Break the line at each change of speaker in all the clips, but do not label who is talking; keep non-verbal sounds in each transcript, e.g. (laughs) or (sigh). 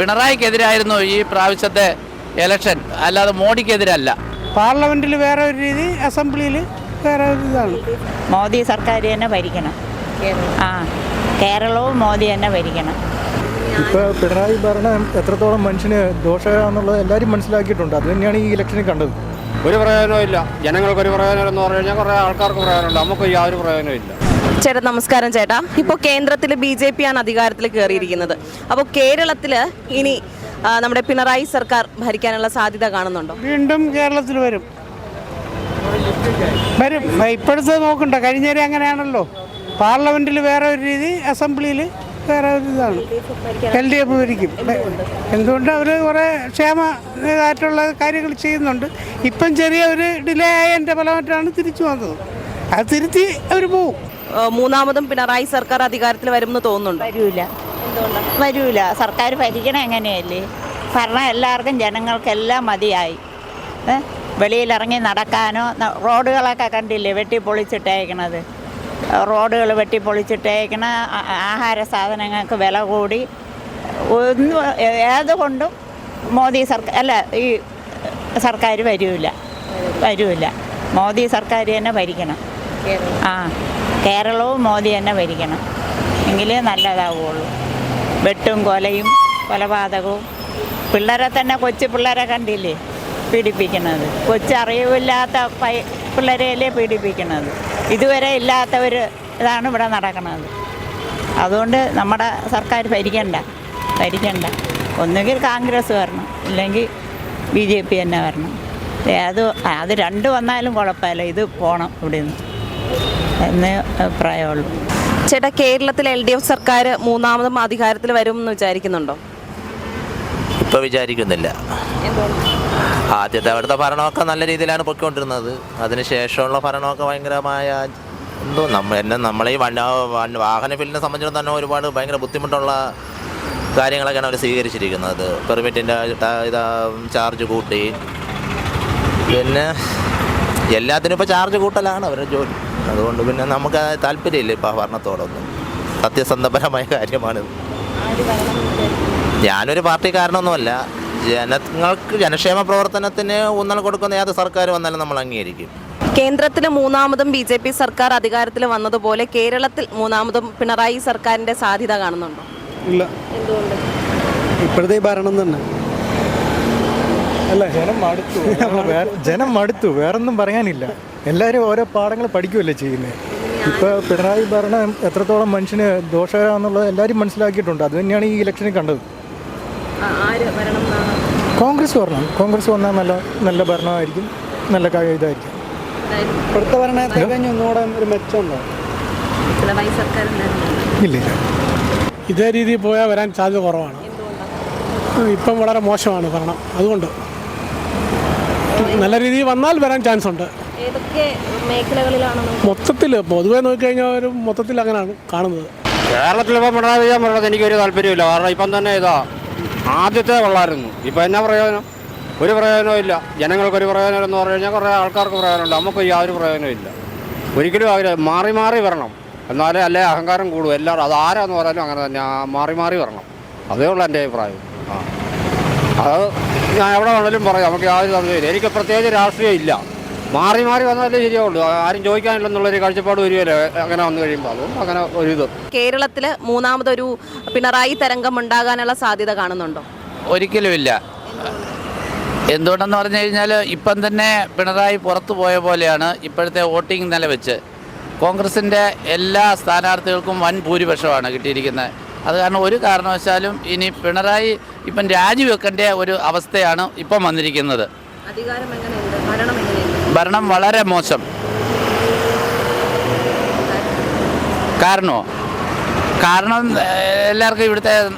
പിണറായിക്കെതിരായിരുന്നു ഈ പ്രാവശ്യത്തെ ഇലക്ഷൻ അല്ലാതെ മോഡിക്കെതിരല്ല.
പാർലമെന്റിൽ വേറെ ഒരു രീതി അസംബ്ലിയിൽ വേറെ ഒരു ഇതാണ്.
മോദി സർക്കാർ തന്നെ ഭരിക്കണം. ആ കേരളവും മോദി തന്നെ ഭരിക്കണം.
ഇപ്പോൾ പിണറായി ഭരണം എത്രത്തോളം മനുഷ്യന് ദോഷമാണെന്നുള്ളത് എല്ലാവരും മനസ്സിലാക്കിയിട്ടുണ്ട്. അത് തന്നെയാണ് ഈ ഇലക്ഷനിൽ കണ്ടത്.
ഒരു പ്രയോജനവും ഇല്ല. ജനങ്ങൾക്ക് ഒരു പ്രയോജനം എന്ന് പറഞ്ഞു കഴിഞ്ഞാൽ കുറേ ആൾക്കാർക്ക് പ്രയോജനമുണ്ട്. നമുക്ക് യാതൊരു പ്രയോജനവും ഇല്ല.
ചേട്ടാ നമസ്കാരം ചേട്ടാ. ഇപ്പോൾ കേന്ദ്രത്തിൽ ബി ജെ പി ആണ് അധികാരത്തിൽ കയറിയിരിക്കുന്നത് അപ്പോൾ കേരളത്തിൽ ഇനി നമ്മുടെ പിണറായി സർക്കാർ ഭരിക്കാനുള്ള സാധ്യത കാണുന്നുണ്ടോ?
വീണ്ടും കേരളത്തിൽ വരും. വരും. ഇപ്പോഴത്തെ നോക്കണ്ട. കഴിഞ്ഞേരെ അങ്ങനെയാണല്ലോ. പാർലമെന്റിൽ വേറെ ഒരു രീതി അസംബ്ലിയിൽ വേറെ ഒരു ഇതാണ്. എൽ ഡി എഫ് ഭരിക്കും. എന്തുകൊണ്ട് അവർ കുറേ ക്ഷേമ ആയിട്ടുള്ള കാര്യങ്ങൾ ചെയ്യുന്നുണ്ട്. ഇപ്പം ചെറിയ ഒരു ഡിലേ ആയതിന്റെ ഫലമായിട്ടാണ് തിരിച്ചു വന്നത്. അത് തിരുത്തി അവർ പോവും.
മൂന്നാമതും പിണറായി സർക്കാർ അധികാരത്തിൽ വരുമെന്ന് തോന്നുന്നുണ്ട്?
വരൂല. വരൂല. സർക്കാർ ഭരിക്കണം എങ്ങനെയല്ലേ? ഭരണം എല്ലാവർക്കും ജനങ്ങൾക്കെല്ലാം മതിയായി? വെളിയിലിറങ്ങി നടക്കാനോ റോഡുകളൊക്കെ കണ്ടില്ലേ വെട്ടിപ്പൊളിച്ചിട്ടേക്കണത്? റോഡുകൾ വെട്ടിപ്പൊളിച്ചിട്ടേക്കണ പൊളിച്ചിട്ടേക്കണ ആഹാര സാധനങ്ങൾക്ക് വില കൂടി. ഒന്നും ഏതുകൊണ്ടും മോദി സർക്കാർ അല്ല ഈ സർക്കാർ വരൂല. വരൂല. മോദി സർക്കാർ തന്നെ ഭരിക്കണം. ആ കേരളവും മോദി തന്നെ ഭരിക്കണം. എങ്കിലേ നല്ലതാവുള്ളൂ. വെട്ടും കൊലയും കൊലപാതകവും. പിള്ളേരെ തന്നെ കൊച്ചു പിള്ളേരെ കണ്ടില്ലേ? പീഡിപ്പിക്കുന്നത്. കൊച്ചറിവില്ലാത്ത പൈ പിള്ളേരെയല്ലേ പീഡിപ്പിക്കുന്നത്? ഇതുവരെ ഇല്ലാത്ത ഒരു ഇതാണ് ഇവിടെ നടക്കുന്നത് അതുകൊണ്ട് നമ്മുടെ സർക്കാർ ഭരിക്കണ്ട. ഭരിക്കണ്ട. ഒന്നുകിൽ കോൺഗ്രസ് വരണം. ഇല്ലെങ്കിൽ ബി ജെ പി തന്നെ വരണം. അത് അത് രണ്ട് വന്നാലും കുഴപ്പമില്ല. ഇത് പോകണം ഇവിടുന്ന്. എന്നേ അഭിപ്രായമുള്ളൂ.
ചേട്ടാ കേരളത്തിൽ എൽ ഡി എഫ് സർക്കാർ മൂന്നാമതും അധികാരത്തിൽ വരും എന്ന് വിചാരിക്കുന്നുണ്ടോ?
ഇപ്പോൾ വിചാരിക്കുന്നില്ല. ആദ്യത്തെ അവിടുത്തെ ഭരണമൊക്കെ നല്ല രീതിയിലാണ് പൊയ്ക്കൊണ്ടിരുന്നത്. അതിനുശേഷമുള്ള ഭരണമൊക്കെ ഭയങ്കരമായ എന്തോ നമ്മ എന്നെ നമ്മളെ ഈ വാഹന ഫീൽഡിനെ സംബന്ധിച്ചിടത്തോളം തന്നെ ഒരുപാട് ഭയങ്കര ബുദ്ധിമുട്ടുള്ള കാര്യങ്ങളൊക്കെയാണ് അവർ സ്വീകരിച്ചിരിക്കുന്നത്. പെർമിറ്റിന്റെ ഇതാ ചാർജ് കൂട്ടി. പിന്നെ എല്ലാത്തിനും ഇപ്പോൾ ചാർജ് കൂട്ടലാണ് അവരുടെ ജോലി. അതുകൊണ്ട് പിന്നെ നമുക്ക് താല്പര്യമില്ല ഇപ്പോൾ ആ ഭരണത്തോടൊന്നും. സത്യസന്ധപരമായ കാര്യമാണ്. ഞാനൊരു പാർട്ടിക്കാരനൊന്നുമല്ല ജനങ്ങൾക്ക് ജനക്ഷേമ പ്രവർത്തനത്തിന് ഊന്നൽ കൊടുക്കുന്ന ഏത് സർക്കാർ വന്നാലും നമ്മൾ അംഗീകരിക്കും.
കേന്ദ്രത്തിൽ മൂന്നാമതും ബി ജെ പി സർക്കാർ അധികാരത്തിൽ വന്നതുപോലെ കേരളത്തിൽ മൂന്നാമതും പിണറായി സർക്കാരിന്റെ സാധ്യത കാണുന്നുണ്ടോ?
ഇല്ല. ഇപ്പോഴത്തെ ഭരണം തന്നെ. അല്ല ജനം മടുത്തു. (laughs) ജനം മടുത്തു. വേറൊന്നും പറയാനില്ല. എല്ലാവരും ഓരോ പാഠങ്ങൾ പഠിക്കുമല്ലേ ചെയ്യുന്നത് ഇപ്പോൾ പിണറായി ഭരണം എത്രത്തോളം മനുഷ്യന് ദോഷകരമാണെന്നുള്ളത് എല്ലാവരും മനസ്സിലാക്കിയിട്ടുണ്ട്. അത് തന്നെയാണ് ഈ ഇലക്ഷനിൽ കണ്ടത്. കോൺഗ്രസ് വരണം കോൺഗ്രസ് വന്നാൽ നല്ല നല്ല ഭരണമായിരിക്കും. നല്ല കാര്യം ഇതായിരിക്കും.
ഇപ്പോഴത്തെ ഭരണത്തെ ഒന്നുകൂടെ ഒരു മെച്ചമുണ്ടോ?
ഇല്ല
ഇതേ രീതിയിൽ പോയാൽ വരാൻ സാധ്യത കുറവാണ്. ഇപ്പം വളരെ മോശമാണ് ഭരണം. അതുകൊണ്ട്. നല്ല രീതിയിൽ വന്നാൽ വരാൻ ചാൻസ് ഉണ്ട്
ഏതൊക്കെ മേഖലകളിലാണ്
മൊത്തത്തിൽ പൊതുവെ നോക്കിക്കഴിഞ്ഞാൽ ഒരു മൊത്തത്തിൽ അങ്ങനെയാണ് കാണുന്നത്.
കേരളത്തിൽ ഇപ്പോൾ പിണറായി വിജയൻ പറഞ്ഞത് എനിക്കൊരു താല്പര്യമില്ല കാരണം ഇപ്പം തന്നെ ഇതാ ആദ്യത്തെ വെള്ളമായിരുന്നു ഇപ്പം എന്നാ പ്രയോജനം? ഒരു പ്രയോജനവും ഇല്ല. ജനങ്ങൾക്ക് ഒരു പ്രയോജനം എന്ന് പറഞ്ഞു കഴിഞ്ഞാൽ കുറേ ആൾക്കാർക്ക് പ്രയോജനമുണ്ട്. നമുക്ക് യാതൊരു പ്രയോജനവും ഇല്ല. ഒരിക്കലും ആഗ്രഹം മാറി മാറി വരണം. എന്നാലേ അല്ലേ അഹങ്കാരം കൂടും. എല്ലാവരും അത് ആരാന്ന് പറഞ്ഞാലും അങ്ങനെ തന്നെ. ആ, മാറി മാറി വരണം. അതേ ഉള്ളൂ എന്റെ അഭിപ്രായം. ആ. അത് ഞാൻ എവിടെ വേണമെങ്കിലും പറയാം. നമുക്ക് യാതൊരു തന്നെ എനിക്ക് പ്രത്യേകിച്ച് രാഷ്ട്രീയം ഇല്ല. മാറി മാറി വന്നാലേ ശരിയാവുള്ളൂ. ആരും ചോദിക്കാനില്ലെന്നുള്ളൊരു കാഴ്ചപ്പാട് വരുമല്ലോ അങ്ങനെ വന്നു കഴിയുമ്പോൾ അതും അങ്ങനെ ഒരു ഇത്
കേരളത്തിൽ മൂന്നാമതൊരു പിണറായി തരംഗം ഉണ്ടാകാനുള്ള സാധ്യത കാണുന്നുണ്ടോ?
ഒരിക്കലുമില്ല. എന്തുകൊണ്ടെന്ന് പറഞ്ഞു കഴിഞ്ഞാൽ ഇപ്പം തന്നെ പിണറായി പുറത്തു പോയ പോലെയാണ് ഇപ്പോഴത്തെ വോട്ടിംഗ് നില വെച്ച്. കോൺഗ്രസിന്റെ എല്ലാ സ്ഥാനാർത്ഥികൾക്കും വൻ ഭൂരിപക്ഷമാണ് കിട്ടിയിരിക്കുന്നത്. അത് കാരണം ഒരു കാരണവശാലും ഇനി പിണറായി ഇപ്പം രാജിവെക്കേണ്ട ഒരു അവസ്ഥയാണ് ഇപ്പം വന്നിരിക്കുന്നത്.
അധികാരം എങ്ങനെയുണ്ട്? ഭരണം എങ്ങനെയുണ്ട്?
ഭരണം വളരെ മോശം. കാരണമോ കാരണം എല്ലാവർക്കും ഇവിടുത്തെ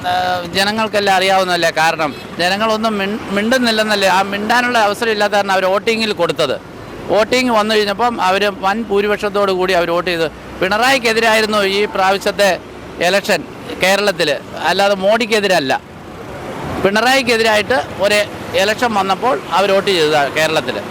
ജനങ്ങൾക്കെല്ലാം അറിയാവുന്നതല്ലേ കാരണം. ജനങ്ങളൊന്നും മിൺ- മിണ്ടുന്നില്ലെന്നല്ലേ ആ മിണ്ടാനുള്ള അവസരം ഇല്ലാത്ത കാരണം അവർ വോട്ടിങ്ങിൽ കൊടുത്തത്. വോട്ടിംഗ് വന്നു കഴിഞ്ഞപ്പം അവർ വൻ ഭൂരിപക്ഷത്തോടു കൂടി അവർ വോട്ട് ചെയ്ത്. പിണറായിക്കെതിരായിരുന്നു ഈ പ്രാവശ്യത്തെ എലക്ഷൻ കേരളത്തിൽ അല്ലാതെ മോഡിക്കെതിരല്ല. പിണറായിക്കെതിരായിട്ട് ഒരു എലക്ഷൻ വന്നപ്പോൾ അവർ വോട്ട് ചെയ്തതാണ് കേരളത്തിൽ